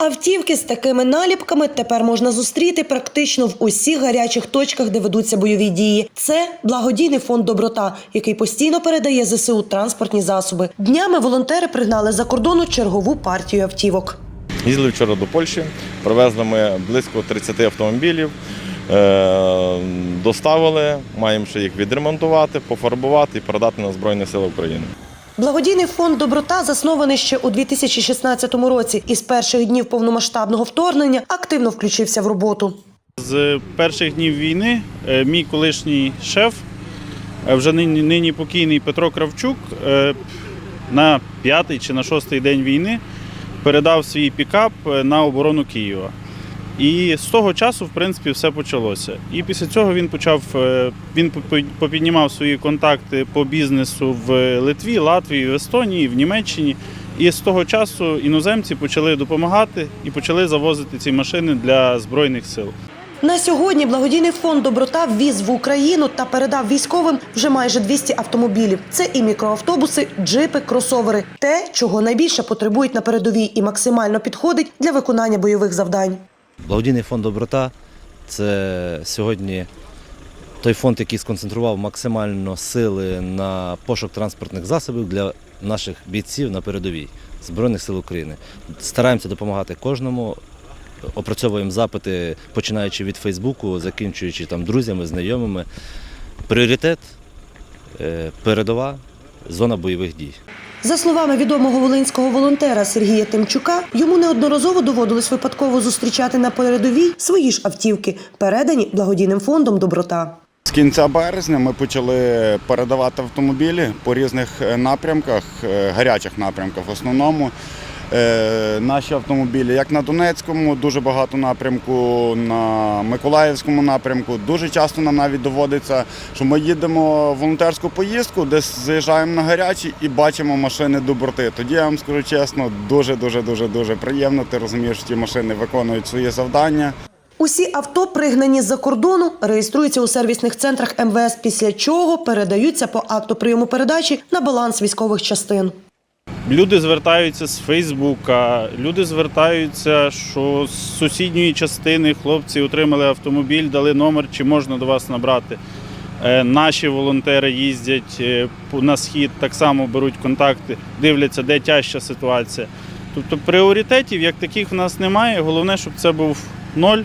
Автівки з такими наліпками тепер можна зустріти практично в усіх гарячих точках, де ведуться бойові дії. Це благодійний фонд Доброта, який постійно передає ЗСУ транспортні засоби. Днями волонтери пригнали за кордону чергову партію автівок. Їздили вчора до Польщі, привезли ми близько 30 автомобілів, е, доставили, маємо ще їх відремонтувати, пофарбувати і передати на Збройні Сили України. Благодійний фонд Доброта заснований ще у 2016 році і з перших днів повномасштабного вторгнення активно включився в роботу. З перших днів війни е, мій колишній шеф, е, вже нині, нині покійний Петро Кравчук, е, на п'ятий чи на шостий день війни передав свій пікап на оборону Києва. І з того часу, в принципі, все почалося. І після цього він почав е, він попі- попіднімав свої контакти по бізнесу в Литві, Латвії, в Естонії, в Німеччині. І з того часу іноземці почали допомагати і почали завозити ці машини для збройних сил. На сьогодні благодійний фонд Доброта ввіз в Україну та передав військовим вже майже 200 автомобілів. Це і мікроавтобуси, джипи, кросовери те, чого найбільше потребують на передовій і максимально підходить для виконання бойових завдань. Благодійний фонд Доброта це сьогодні той фонд, який сконцентрував максимально сили на пошук транспортних засобів для наших бійців на передовій Збройних сил України. Стараємося допомагати кожному. Опрацьовуємо запити, починаючи від Фейсбуку, закінчуючи там друзями, знайомими. Пріоритет е, передова зона бойових дій. За словами відомого волинського волонтера Сергія Тимчука, йому неодноразово доводилось випадково зустрічати на передовій свої ж автівки, передані благодійним фондом Доброта. З кінця березня ми почали передавати автомобілі по різних е, напрямках, е, гарячих напрямках в основному. Е, Наші автомобілі, як на Донецькому, дуже багато напрямку, на Миколаївському напрямку. Дуже часто нам навіть доводиться, що ми їдемо в волонтерську поїздку, десь заїжджаємо на гарячі і бачимо машини доброти. Тоді я вам скажу чесно, дуже дуже дуже дуже приємно. Ти розумієш, що ті машини виконують свої завдання. Усі авто, пригнані з-за кордону, реєструються у сервісних центрах МВС, після чого передаються по акту прийому передачі на баланс військових частин. Люди звертаються з Фейсбука, люди звертаються, що з сусідньої частини хлопці отримали автомобіль, дали номер, чи можна до вас набрати. Е, Наші волонтери їздять е, на схід, так само беруть контакти, дивляться, де тяжча ситуація. Тобто пріоритетів як таких в нас немає. Головне, щоб це був ноль.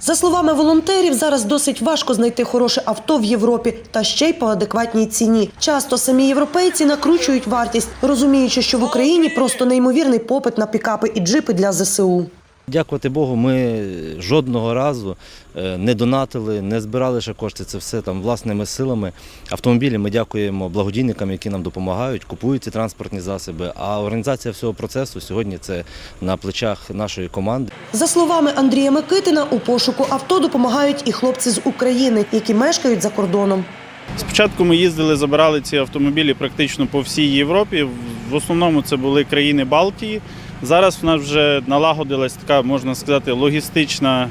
За словами волонтерів, зараз досить важко знайти хороше авто в Європі та ще й по адекватній ціні. Часто самі європейці накручують вартість, розуміючи, що в Україні просто неймовірний попит на пікапи і джипи для ЗСУ. Дякувати Богу, ми жодного разу е, не донатили, не збирали ще кошти. Це все там власними силами. Автомобілі ми дякуємо благодійникам, які нам допомагають, купують ці транспортні засоби. А організація всього процесу сьогодні це на плечах нашої команди. За словами Андрія Микитина, у пошуку авто допомагають і хлопці з України, які мешкають за кордоном. Спочатку ми їздили, забирали ці автомобілі практично по всій Європі. В основному це були країни Балтії. Зараз в нас вже налагодилась така, можна сказати, логістична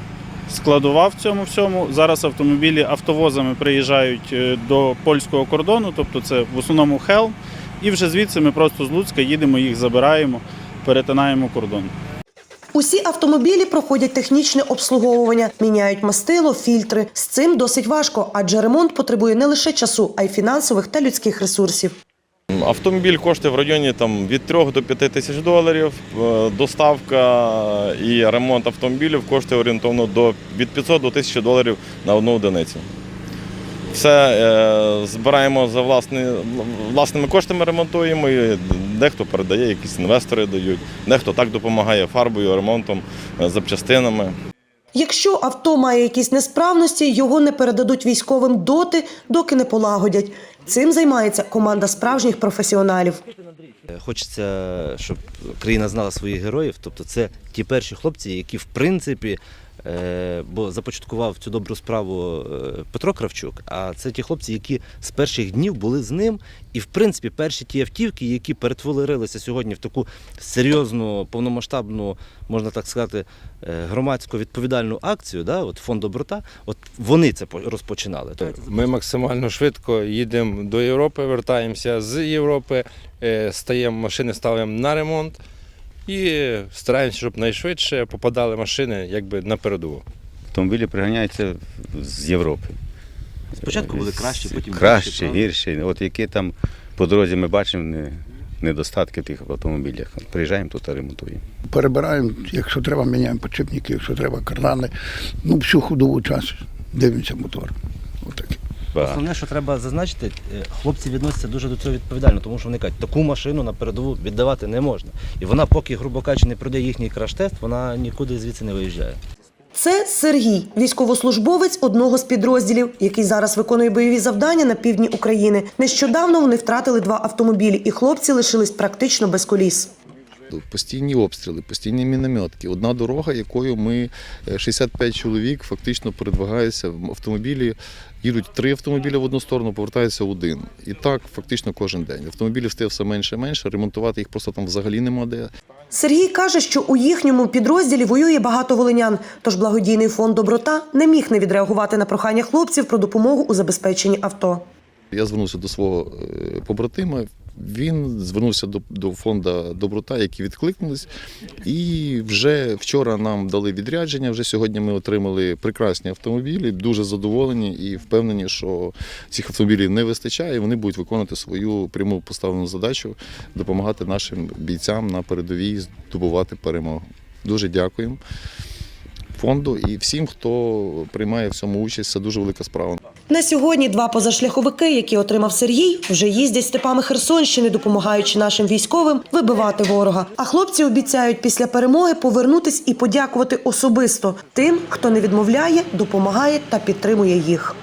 складова в цьому всьому. Зараз автомобілі автовозами приїжджають е, до польського кордону, тобто це в основному Хелм. І вже звідси ми просто з Луцька їдемо, їх забираємо, перетинаємо кордон. Усі автомобілі проходять технічне обслуговування, міняють мастило, фільтри. З цим досить важко, адже ремонт потребує не лише часу, а й фінансових та людських ресурсів. Автомобіль коштує в районі там, від 3 до 5 тисяч доларів. Е, Доставка і ремонт автомобілів коштує орієнтовно до, від 500 до 1000 доларів на одну одиницю. Все е, збираємо за власні, власними коштами ремонтуємо. І дехто передає, якісь інвестори дають, дехто так допомагає фарбою, ремонтом, е, запчастинами. Якщо авто має якісь несправності, його не передадуть військовим доти, доки не полагодять. Цим займається команда справжніх професіоналів. Хочеться, щоб країна знала своїх героїв. Тобто, це ті перші хлопці, які в принципі. Е, Бо започаткував цю добру справу е, Петро Кравчук, а це ті хлопці, які з перших днів були з ним, і в принципі перші ті автівки, які перетворилися сьогодні в таку серйозну, повномасштабну, можна так сказати, е, громадську відповідальну акцію, да, от фонд доброта, от вони це по- розпочинали. Ми максимально швидко їдемо до Європи, вертаємося з Європи, стаємо машини, ставимо на ремонт і стараємося, щоб найшвидше попадали машини якби на передову. Автомобілі приганяються з Європи. Спочатку були кращі, потім краще, гірші, правда? От які там по дорозі ми бачимо недостатки тих автомобілях. Приїжджаємо тут і ремонтуємо. перебираємо, якщо треба, міняємо підшипники, якщо треба кардани. Ну, всю ходову час дивимося мотор. Отаке. Багато. Основне, що треба зазначити, е, хлопці відносяться дуже до цього відповідально, тому що вони кажуть, таку машину на передову віддавати не можна. І вона, поки, грубо кажучи, не пройде їхній краш-тест, вона нікуди звідси не виїжджає. Це Сергій, військовослужбовець одного з підрозділів, який зараз виконує бойові завдання на півдні України. Нещодавно вони втратили два автомобілі, і хлопці лишились практично без коліс. Постійні обстріли, постійні мінометки. Одна дорога, якою ми е, 65 чоловік фактично передвигаються в автомобілі. Їдуть три автомобілі в одну сторону, повертаються один. І так фактично кожен день. Автомобілів стає все менше і менше. Ремонтувати їх просто там взагалі нема де. Сергій каже, що у їхньому підрозділі воює багато волинян. Тож благодійний фонд Доброта не міг не відреагувати на прохання хлопців про допомогу у забезпеченні авто. Я звернувся до свого е, побратима. Він звернувся до, до фонду доброта, які відкликнулись. І вже вчора нам дали відрядження. Вже сьогодні ми отримали прекрасні автомобілі, дуже задоволені і впевнені, що цих автомобілів не вистачає. і Вони будуть виконувати свою пряму поставлену задачу допомагати нашим бійцям на передовій здобувати перемогу. Дуже дякуємо фонду і всім, хто приймає в цьому участь. Це дуже велика справа. На сьогодні два позашляховики, які отримав Сергій, вже їздять степами Херсонщини, допомагаючи нашим військовим вибивати ворога. А хлопці обіцяють після перемоги повернутись і подякувати особисто тим, хто не відмовляє, допомагає та підтримує їх.